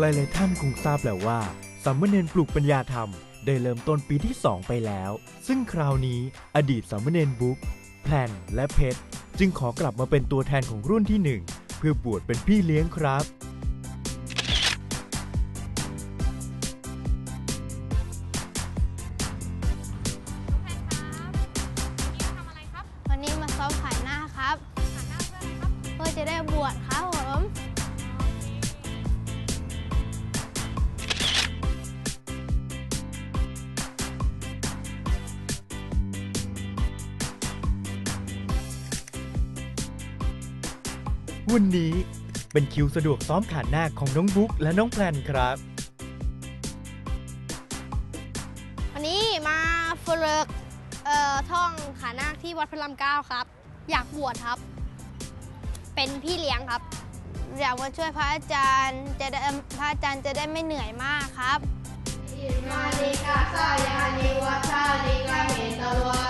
หลายๆท่านคงทราบแล้วว่าสามเนนปลูกปัญญาธรรม ได้เริ่มต้นปีที่ 2 ไปแล้ว ซึ่งคราวนี้อดีตสามเนนบุ๊กแพลนและเพชรจึงขอกลับมาเป็นตัวแทนของรุ่นที่ 1 เพื่อบวชเป็นพี่เลี้ยงครับ เป็นคิวสะดวกซ้อมขานนาคของน้องบุ๊กและน้องแพลนครับ วันนี้มาฝึกเอ่อท่องขานาคที่วัดพระรามเก้าครับ อยากบวชครับ เป็นพี่เลี้ยงครับ อยากมาช่วยพระอาจารย์จะได้พระอาจารย์จะได้ไม่เหนื่อยมากครับมานิกาสายานิวัชานิกาเหตวา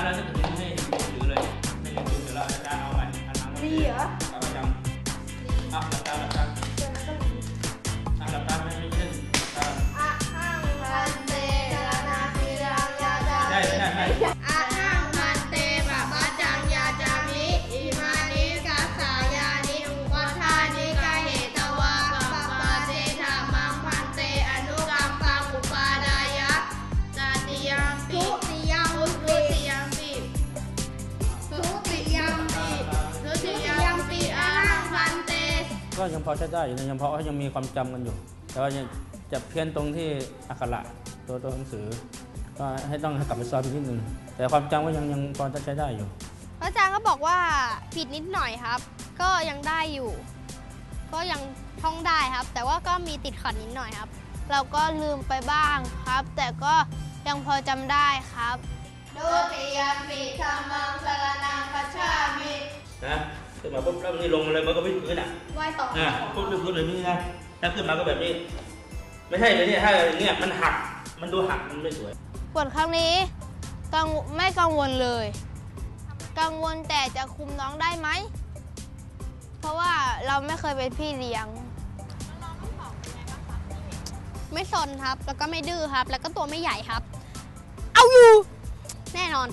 เอาช้าๆแล้วจะถึงให้ถือเลยให้ ก็ยังพอใช้ได้อยู่นะยังเพราะเขายังมีความจำกันอยู่ แต่ว่ายังจะเพี้ยนตรงที่อักขระตัวตัวหนังสือ ก็ให้ต้องให้กลับไปซ้อมอีกนิดนึงแต่ความจำก็ยังยังพอจะใช้ได้อยู่พระอาจารย์ก็บอกว่าผิดนิดหน่อยครับ ก็ยังได้อยู่ ก็ยังท่องได้ครับ แต่ว่าก็มีติดขัดนิดหน่อยครับ เราก็ลืมไปบ้างครับ แต่ก็ยังพอจำได้ครับทุติยมปิธรรมังสรนังคัจฉามินะ ขึ้นมาปุ๊บแล้วนี่ลงมาเลยมันก็ไม่พื้นอะไหว้ต่อนะปุ๊บไม่พื้นเลยนี่นะถ้าขึ้นมาก็แบบนี้ ไม่ใช่เลยเนี่ยถ้าอย่างเงี้ยมันหักมันดูหักมันไม่สวยบทครั้งนี้กังวไม่กังวลเลย กังวลแต่จะคุมน้องได้ไหม เพราะว่าเราไม่เคยเป็นพี่เลี้ยง ไม่สนครับ แล้วก็ไม่ดื้อครับ แล้วก็ตัวไม่ใหญ่ครับ เอาอยู่ แน่นอน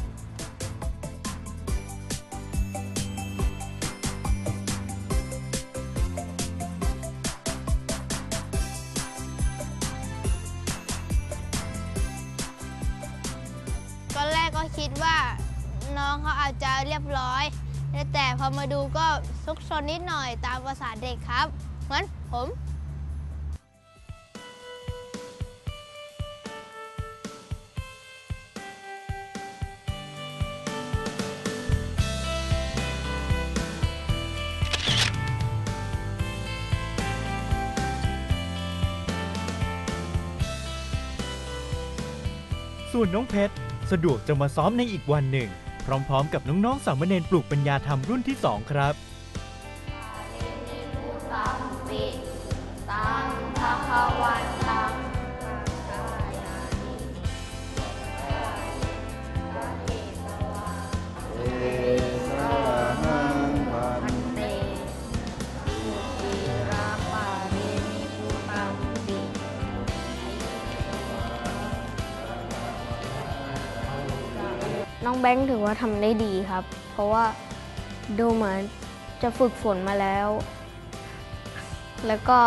เขาอาจจะเรียบร้อย แต่พอมาดูก็ซุกซนนิดหน่อยตามภาษาเด็กครับเหมือนผมส่วนน้องเพชรสะดวกจะมาซ้อมในอีกวันหนึ่ง พร้อมๆ กับน้องๆสามเณรปลูกปัญญาธรรมรุ่นที่ 2 ครับ ว่าทำได้ดีครับ เพราะว่าดูเหมือนจะฝึกฝนมาแล้ว แล้วก็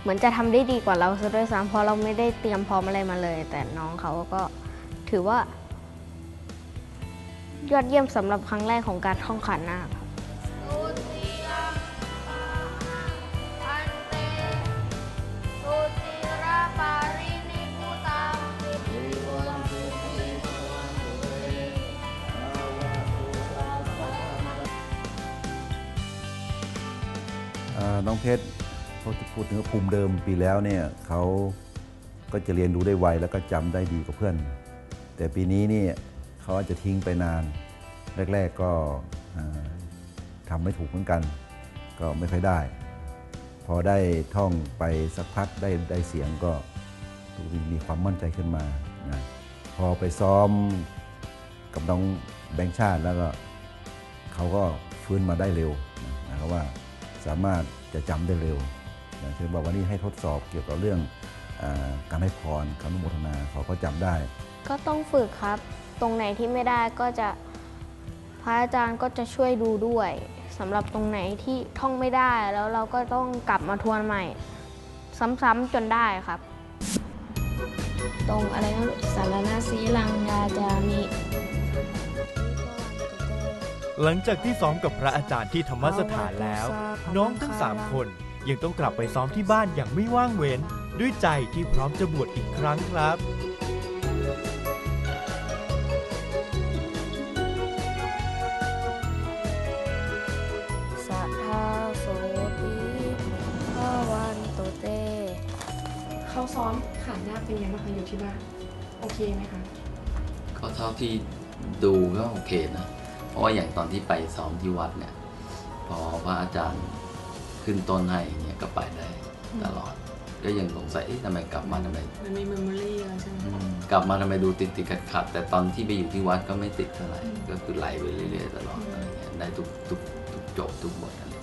เหมือนจะทำได้ดีกว่าเราซะด้วยซ้ำเพราะเราไม่ได้เตรียมพร้อมอะไรมาเลย แต่น้องเขาก็ถือว่า ยอดเยี่ยมสำหรับครั้งแรกของการท่องขันนาค น้องเพชรเขาจะพูดถึงภูมิเดิมปีแล้วเนี่ยเขาก็จะเรียนรู้ได้ไวแล้วก็จำได้ดีกว่าเพื่อน แต่ปีนี้เนี่ยเขาอาจจะทิ้งไปนาน แรก ๆก็อ่าทำไม่ถูกเหมือนกัน ก็ไม่ค่อยได้ พอได้ท่องไปสักพักได้ได้เสียงก็มีความมั่นใจขึ้นมานะพอไปซ้อมกับน้องแบงค์ชาติแล้วก็เขาก็ฟื้นมาได้เร็วนะครับว่าสามารถ จะจำได้เร็วนะเช่นบอกว่านี่ให้ทดสอบเกี่ยวกับเรื่องอาการให้พรคำอนุโมทนาเขาก็จำได้ ก็ต้องฝึกครับ ตรงไหนที่ไม่ได้ก็จะพระอาจารย์ก็จะช่วยดูด้วยสำหรับตรงไหนที่ท่องไม่ได้แล้วเราก็ต้องกลับมาทวนใหม่ ซ้ำๆจนได้ครับ ตรงอะไรนะสารนาสีลังยาจามิ หลังจากที่ซ้อมกับพระอาจารย์ที่ธรรมสถานแล้ว น้องทั้ง3คนยังต้องกลับไปซ้อมที่บ้านอย่างไม่ว่างเว้น ด้วยใจที่พร้อมจะบวชอีกครั้งครับสัทธาโสติพระวันโตเตเขาซ้อมขานนาคเป็นยังไงบ้างคะอยู่ที่บ้าน โอเคไหมคะ ก็เท่าที่ดูก็โอเคนะเพ ราะว่าอย่างตอนที่ไปซ้อมที่วัดเนี่ย พอพระอาจารย์ขึ้นต้นให้เนี่ยก็ไปได้ตลอด ก็ยังสงสัยเอ๊ะทำไมกลับมาทำไมมันมีเมมโมรี่แล้วใช่ไหมอืมกลับมาทำไมดูติดติดขัดขัดๆแต่ตอนที่ไปอยู่ที่วัดก็ไม่ติดเท่าไหร่อืมก็คือไหลไปเรื่อยๆตลอดอะไรเงี้ยได้ทุกทุกทุกจบทุกบทอะไร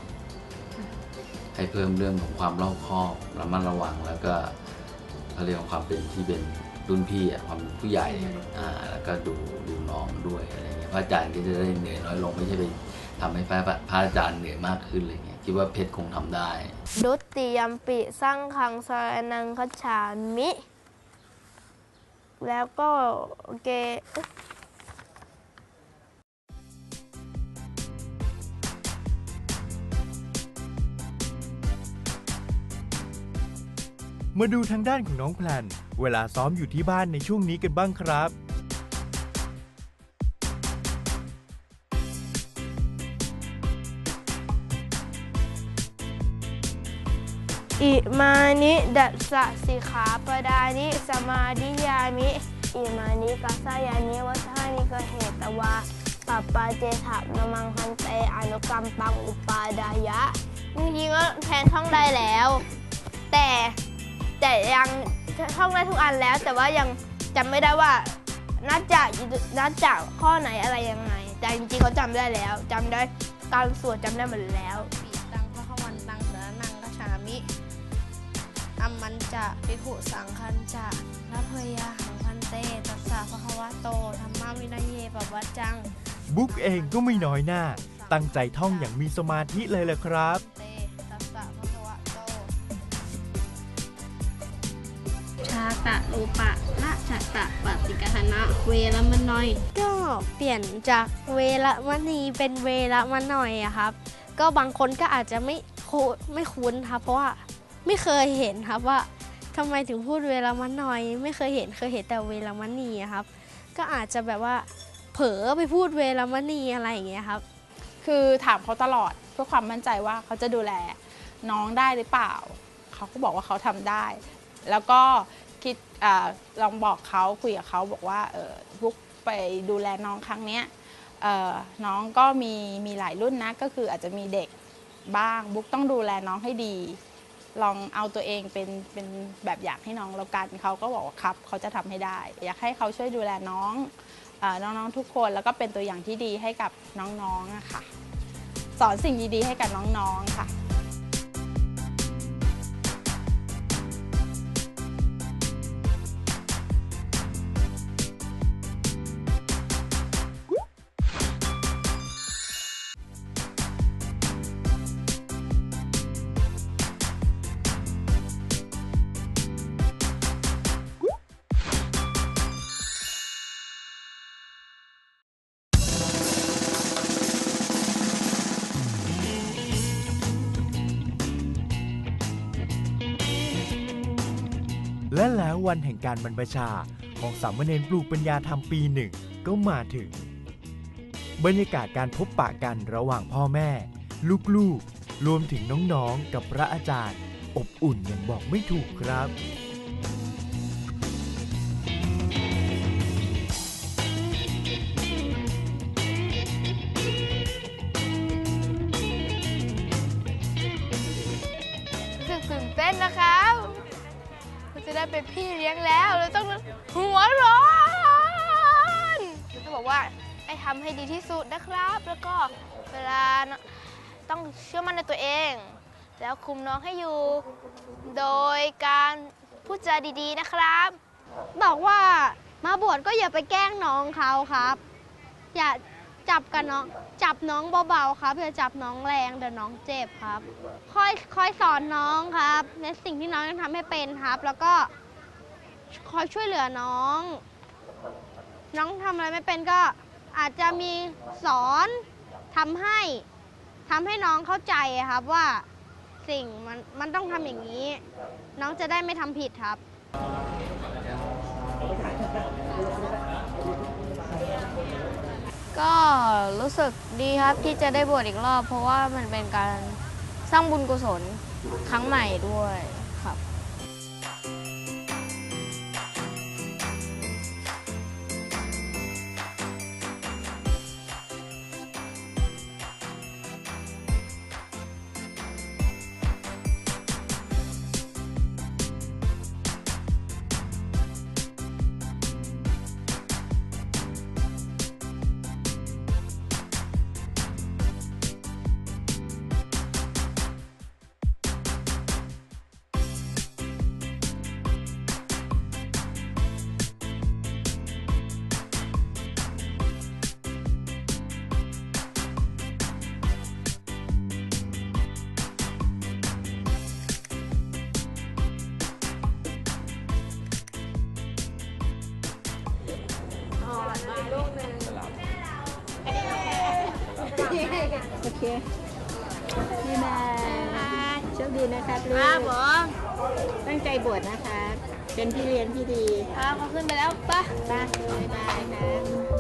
ให้เพิ่มเรื่องของความรอบคอบระมัดระวังแล้วก็เขาเรียกว่าความเป็นที่เป็นรุ่นพี่อะความเป็นผู้ใหญ่อ่าแล้วก็ดูดูน้องด้วยอะไรเงี้ย พระอาจารย์ก็จะได้เหนื่อยน้อยลงไม่ใช่ไปทำให้พระพระอาจารย์เหนื่อยมากขึ้นอะไรเงี้ยคิดว่าเพชรคงทำได้ ดุติยมปิสร้างคังสรนังคัจฉามิ แล้วก็เกเอ๊ะมาดูทางด้านของน้องแพลน เวลาซ้อมอยู่ที่บ้านในช่วงนี้กันบ้างครับ อิมานิดัสสะสิขาปดานิสมาดิยามิ อิมานิกัสสายานิวัฏานิกเหตวาปัปปาเจถานมังคันเตอนุกรรมปังอุปาดายะจริงๆก็แทนท่องได้แล้ว แต่แต่ยังท่องได้ทุกอันแล้ว แต่ว่ายังจำไม่ได้ว่านัดจากนัดจากข้อไหนอะไรยังไง แต่จริงๆเขาจำได้แล้วจำได้การสวดจำได้หมดแล้ว มมันจะปิขุสังคันจะนัพยาหังพันเตตัสสะภะคะวะโตธรรมาวินัยเยปวัจจัง บุ๊กเองก็ไม่น้อยหน้า ตั้งใจท่องอย่างมีสมาธิเลยแหละครับ เตตัสสะภะคะวะโต ชาตะรูปะละชาตะปฏิกหนะ เวรมนอย ก็เปลี่ยนจากเวละมณีเป็นเวละมะหน่อยอะครับ ก็บางคนก็อาจจะไม่คุ้นไม่คุ้นครับเพราะว่า ไม่เคยเห็นครับว่าทำไมถึงพูดเวลามะหน่อย ไม่เคยเห็นเคยเห็นแต่เวลามณีอะครับ ก็อาจจะแบบว่าเผลอไปพูดเวลามณีอะไรอย่างเงี้ยครับ คือถามเขาตลอดเพื่อความมั่นใจว่าเขาจะดูแลน้องได้หรือเปล่า เขาก็บอกว่าเขาทำได้ แล้วก็คิดอลองบอกเขาคุยกับเขาบอกว่าเออบุ๊กไปดูแลน้องครั้งเนี้ยน้องก็มีมีหลายรุ่นนะก็คืออาจจะมีเด็กบ้างบุ๊กต้องดูแลน้องให้ดี ลองเอาตัวเองเป็นเป็นแบบอย่างให้น้องแล้วกันเขาก็บอกว่าครับเขาจะทำให้ได้ อยากให้เขาช่วยดูแลน้องน้องๆทุกคนแล้วก็เป็นตัวอย่างที่ดีให้กับน้องๆอะค่ะสอนสิ่งดีๆให้กับน้องๆค่ะ ววันแห่งการบรรพชาของสามเณรปลูกปัญญาธรรมปีหนึ่งก็มาถึง บรรยากาศการพบปะกันระหว่างพ่อแม่ ลูกๆ รวมถึงน้องๆ กับพระอาจารย์ อบอุ่นอย่างบอกไม่ถูกครับต้นนะครับเรา จะได้เป็นพี่เลี้ยงแล้วเราต้องหัวร้อนเขาบอกว่าให้ทำให้ดีที่สุดนะครับ แล้วก็เวลาต้องเชื่อมั่นในตัวเอง แล้วคุมน้องให้อยู่ โดยการพูดจาดีๆนะครับ บอกว่ามาบวชก็อย่าไปแกล้งน้องเขาครับ อย่า จับกันน้องจับน้องเบาๆครับอย่าจับน้องแรงเดี๋ยวน้องเจ็บครับ ค่อยค่อยสอนน้องครับ ในสิ่งที่น้องยังทำให้เป็นครับ แล้วก็คอยช่วยเหลือน้อง น้องทำอะไรไม่เป็นก็อาจจะมีสอนทำให้ทำให้น้องเข้าใจครับว่าสิ่งมันมันต้องทำอย่างนี้ น้องจะได้ไม่ทำผิดครับ ก็ รู้สึกดีครับที่จะได้บวชอีกรอบ เพราะว่ามันเป็นการสร้างบุญกุศลครั้งใหม่ด้วย เคบ๊ายบายโชคดีนะครับลูครับกผมตั้งใจบวชนะคะเป็นพี่เลี้ยงที่ดีครับเขาขึ้นไปแล้วปะ ไป้าบ๊ายบายครับ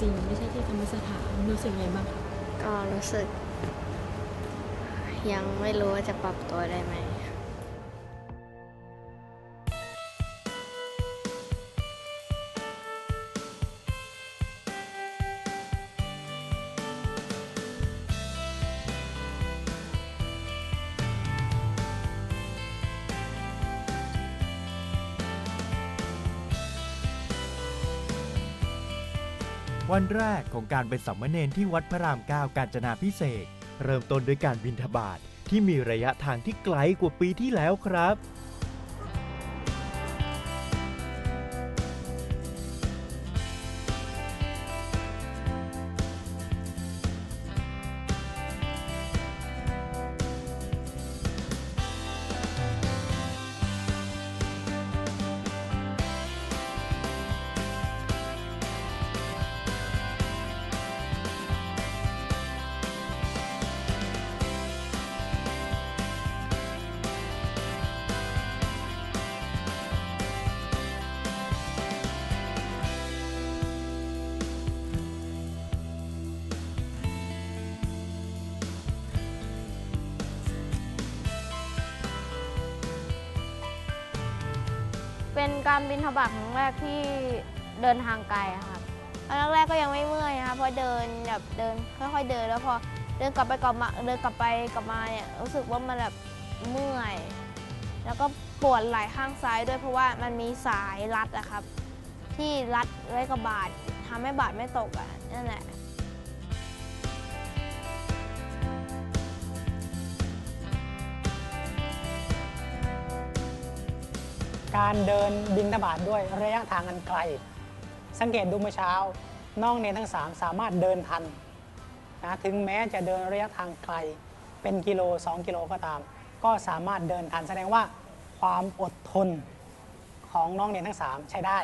จริง ๆ ไม่ใช่ที่ธรรมสถานรู้สึกไงบ้างคะก็รู้สึก ยังไม่รู้ว่าจะปรับตัวได้ไหม วันแรกของการเป็นสัมมเนนที่วัดพระรามเก้ากาญจนาพิเศษ เริ่มต้นด้วยการบินทบาทที่มีระยะทางที่ไกลกว่าปีที่แล้วครับ เป็นการบินทบาทครั้งแรกที่เดินทางไกลอะครับตอนแรกๆก็ยังไม่เมื่อยนะครับเพราะเดินแบบเดินค่อยๆเดิน แล้วพอเดินกลับไปกลับมาเดินกลับไปกลับมาเนี่ยรู้สึกว่ามันแบบเมื่อย แล้วก็ปวดไหล่ข้างซ้ายด้วยเพราะว่ามันมีสายรัดอะครับ ที่รัดไว้กับบาดทำให้บาดไม่ตกอะนั่นแหละ การเดินบินทบาทด้วยระยะทางอันไกล สังเกตดูเมื่อเช้า น้องเนทั้งสามสามารถเดินทันนะถึงแม้จะเดินระยะทางไกล เป็นกิโล 2 กิโลก็ตาม ก็สามารถเดินทันแสดงว่าความอดทนของน้องเนนทั้งสามใช้ได้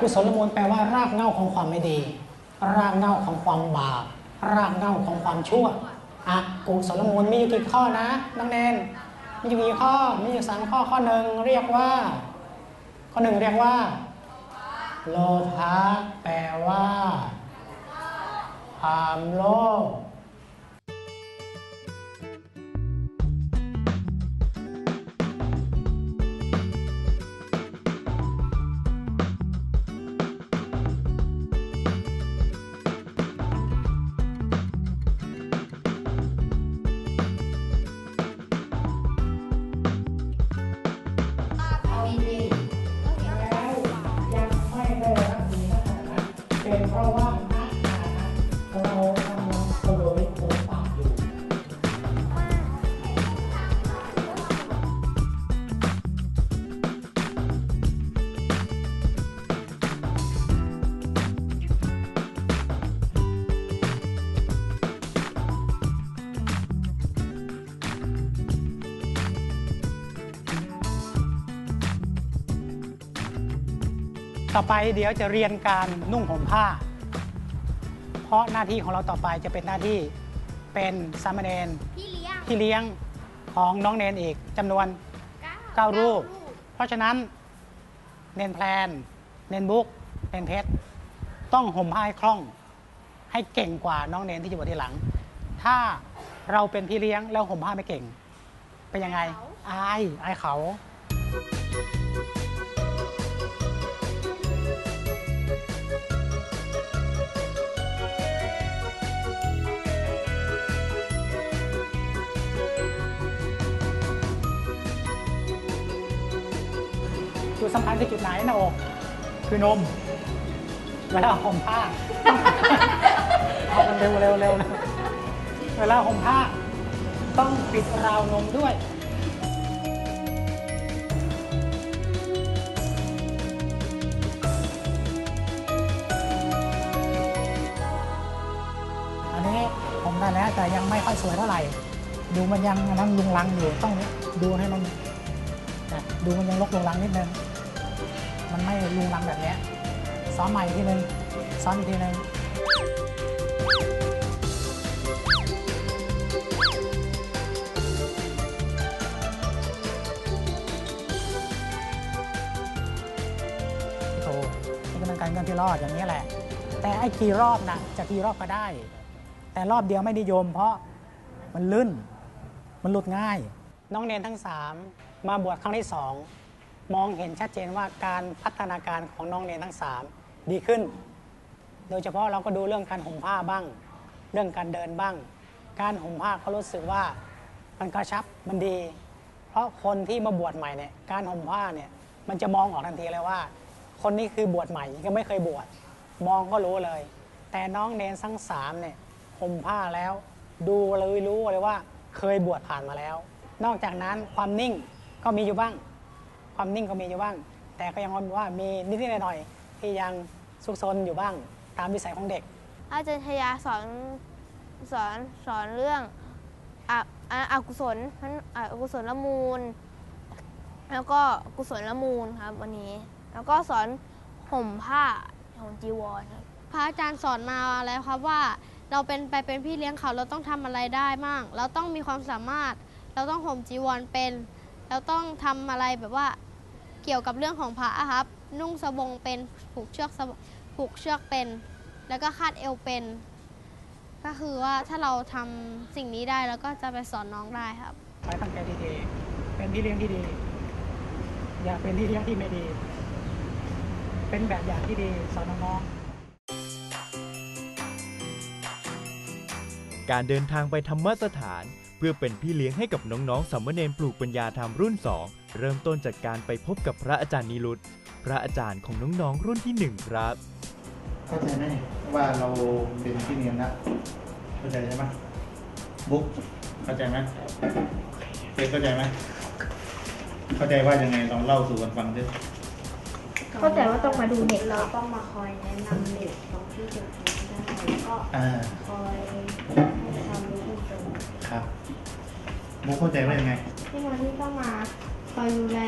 กุศลมูลแปลว่ารากเหง้าของความไม่ดี รากเหง้าของความบาปรากเหง้าของความชั่วอกุศลมูลมีอยู่กี่ข้อนะน้องเนนมีอยู่กี่ข้อมีอยู่สามข้อข้อหนึ่งเรียกว่า ข้อหนึ่งเรียกว่า โลภะแปลว่าความโลภ ไปเดี๋ยวจะเรียนการนุ่งห่มผ้า เพราะหน้าที่ของเราต่อไปจะเป็นหน้าที่เป็นสามเณรพี่เลี้ยงที่เลี้ยงของน้องเนนอีกจำนวนเก้ารูป เพราะฉะนั้นเนนแพลน เนนบุ๊กเนนเพชรต้องห่มผ้าให้คล่อง ให้เก่งกว่าน้องเนนที่อยู่บนที่หลัง ถ้าเราเป็นพี่เลี้ยงแล้วห่มผ้าไม่เก่ง เป็นยังไง อาย อายเขา สำคัญคือจุดไหนหน้าอกคือนมเวลาห่มผ้าเอาเร็วเร็วเร็วเวลาห่มผ้า ต้องปิดราวนมด้วยอันนี้ผมได้แล้วแต่ยังไม่ค่อยสวยเท่าไหร่ ดูมันยังอันนั้นลุงลังอยู่ต้องดูให้มันดูมันยังลกลุงลังนิดนึง มันไม่ลุงลังแบบเนี้ยซ้อมใหม่อีกทีนึงซ้อมอีกทีนึงโธ่นี่ก็เป็นการเงินที่รอดอย่างนี้แหละ แต่ไอ้กี่รอบนะจะกี่รอบก็ได้ แต่รอบเดียวไม่นิยม เพราะมันลื่น มันหลุดง่าย น้องเนนทั้งสามมาบวชครั้งที่สอง มองเห็นชัดเจนว่าการพัฒนาการของน้องเนนทั้งสามดีขึ้น โดยเฉพาะเราก็ดูเรื่องการห่มผ้าบ้าง เรื่องการเดินบ้าง การห่มผ้าเขารู้สึกว่ามันกระชับมันดี เพราะคนที่มาบวชใหม่เนี่ยการห่มผ้าเนี่ยมันจะมองออกทันทีเลยว่า คนนี้คือบวชใหม่ยังไม่เคยบวชมองก็รู้เลย แต่น้องเนนทั้งสามเนี่ยห่มผ้าแล้ว ดูเลยรู้เลยว่าเคยบวชผ่านมาแล้ว นอกจากนั้นความนิ่งก็มีอยู่บ้าง ความนิ่งก็มีอยู่บ้าง แต่ก็ยังว่ามีนิดๆหน่อยๆที่ยังซุกซนอยู่บ้างตามวิสัยของเด็ก อาจารย์ชยาสอนสอนสอนเรื่องอะอะอกุศลทั้งอะอกุศลละมูล แล้วก็กุศลละมูลครับวันนี้ แล้วก็สอนห่มผ้าห่มจีวรครับพระอาจารย์สอนมาแล้วครับว่า เราเป็นไปเป็นพี่เลี้ยงเขาเราต้องทำอะไรได้บ้าง เราต้องมีความสามารถ เราต้องห่มจีวรเป็น เราต้องทำอะไรแบบว่า เกี่ยวกับเรื่องของพระอะครับ นุ่งสบงเป็นผูกเชือกสบผูกเชือกเป็น แล้วก็คาดเอวเป็น ก็คือว่าถ้าเราทำสิ่งนี้ได้แล้วก็จะไปสอนน้องได้ครับขอให้ตั้งใจดีๆเป็นพี่เลี้ยงที่ดี อย่าเป็นพี่เลี้ยงที่ไม่ดี เป็นแบบอย่างที่ดีสอนน้องๆการเดินทางไปธรรมสถาน เพื่อเป็นพี่เลี้ยงให้กับน้องๆสัมมเนนปลูกปัญญาธรรมรุ่น 2 เริ่มต้นจากการไปพบกับพระอาจารย์นิรุตพระอาจารย์ของน้องๆรุ่นที่1ครับเข้าใจไหมว่าเราเป็นพี่เลี้ยงแล้วเข้าใจใช่ไหมบุ๊กเข้าใจไหมเฟซเข้าใจไหมเข้าใจว่ายังไงลองเล่าสู่กันฟังดิเข้าใจว่าต้องมาดูเด็กเราต้องมาคอยแนะนำเด็กตรงที่เด็กทำได้แล้วก็อ่าคอยให้ความรู้เพิ่มเติมครับบุ๊กเข้าใจว่ายังไงที่มาที่ต้องมา คอยดูแล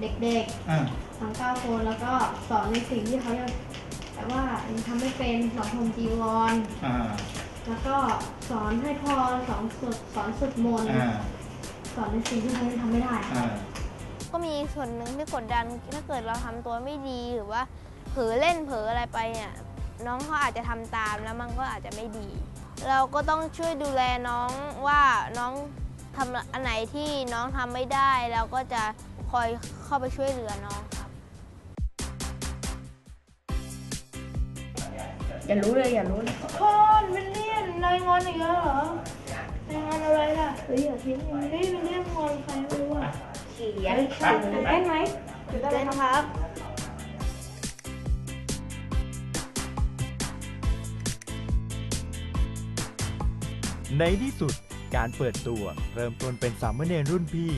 เด็กอ่าๆทั้งเก้าคนแล้วก็สอนในสิ่งที่เขายังแต่ว่ายังทำไม่เป็นสอนทมจีวร อ่าแล้วก็สอนให้พรสอนสวดสอนสวดมนต์อ่าสอนในสิ่งที่เขายังทำไม่ได้ อ่า ก็มีส่วนหนึ่งที่กดดัน ถ้าเกิดเราทำตัวไม่ดีหรือว่าเผลอเล่นเผลออะไรไปเนี่ยน้องเขาอาจจะทำตามแล้วมันก็อาจจะไม่ดี เราก็ต้องช่วยดูแลน้องว่าน้อง ทำอันไหนที่น้องทำไม่ได้เราก็จะคอยเข้าไปช่วยเหลือน้องครับ อย่ารู้เลยอย่ารู้เลยพ่อมันเลียนรายงานอีกแล้วเหรอรายงานอะไรล่ะเฮ้ยอย่าทิ้งมันเฮ้ยมันเลี่ยนงอนใครไม่รู้อะเขียนตื่นเต้นไหมตื่นเต้นครับในที่สุด การเปิดตัว เริ่มต้นเป็นสามเณรรุ่นพี่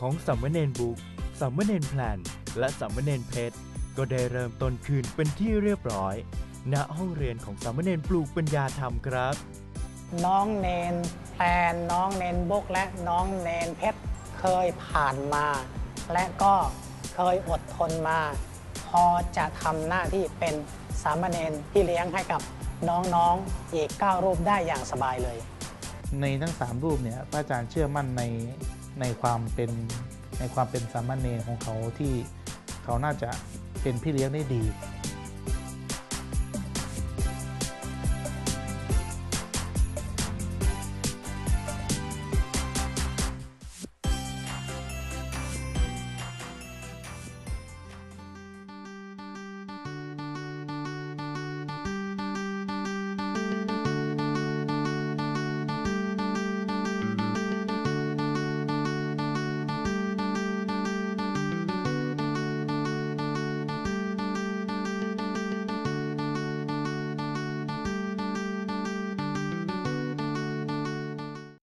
ของสามเณรบุ๊กสามเณรแพลน และสามเณรเพชร ก็ได้เริ่มต้นคืนเป็นที่เรียบร้อย ณห้องเรียนของสามเณรปลูกปัญญาธรรมครับ น้องเนนแพนน้องเนนบุกและน้องเนนเพชรเคยผ่านมา และก็เคยอดทนมา พอจะทำหน้าที่เป็นสามเณรที่เลี้ยงให้กับน้องๆอีก9รูปได้อย่างสบายเลย ในทั้งสามรูปเนี่ยพระอาจารย์เชื่อมั่นในในความเป็นในความเป็นสามเณรของเขาที่เขาน่าจะเป็นพี่เลี้ยงได้ดี